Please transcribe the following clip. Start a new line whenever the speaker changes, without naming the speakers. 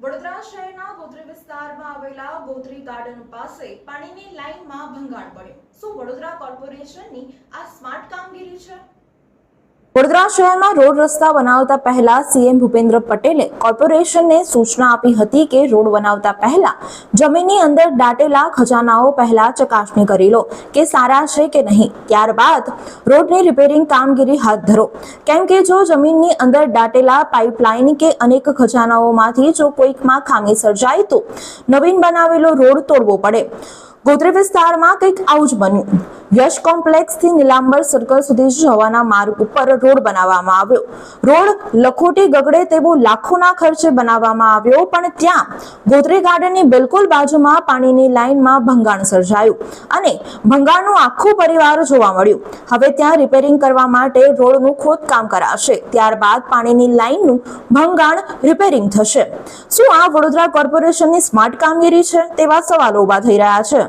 વડોદરા શહેરના ગોત્રી વિસ્તારમાં આવેલા ગોત્રી ગાર્ડન પાસે પાણીની લાઇનમાં ભંગાણ પડ્યું. શું વડોદરા કોર્પોરેશનની આ સ્માર્ટ કામગીરી છે? વડોદરા શહેરમાં રોડ રસ્તા બનાવતા પહેલા સીએમ ભૂપેન્દ્ર પટેલે કોર્પોરેશનને સૂચના આપી હતી કે રોડ બનાવતા પહેલા જમીનની અંદર દાટેલા ખજાનાઓ પહેલા ચકાસણી કરી લો, કે સારા છે કે નહીં. ત્યારબાદ રોડની રિપેરિંગ કામગીરી હાથ ધરો. કેમ કે જો જમીનની અંદર દાટેલા પાઇપલાઇન કે અનેક ખજાનાઓમાંથી જો કોઈકમાં ખામી સર્જાય તો નવીન બનાવેલો રોડ તોડવો પડે. ગોત્રી વિસ્તારમાં કંઈક આવું જ બન્યું. યશ કોમ્પ્લેક્સથી નીલાંબર સર્કલ સુધી જવાના માર્ગ ઉપર રોડ બનાવવામાં આવ્યો. રોડ લખોટી ગગડે તેવો લાખોના ખર્ચે બનાવવામાં આવ્યો, પણ ત્યાં ગોત્રી ગાર્ડનની બિલકુલ બાજુમાં પાણીની લાઇનમાં ભંગાણ સર્જાયું અને ભંગાણનું આખું પરિવાર જોવા મળ્યું. હવે ત્યાં રિપેરિંગ કરવા માટે રોડનું ખોદકામ કરાશે. ત્યારબાદ પાણીની લાઇનનું ભંગાણ રિપેરિંગ થશે. શું આ વડોદરા કોર્પોરેશનની સ્માર્ટ કામગીરી છે તેવા સવાલો ઊભા થઈ રહ્યા છે?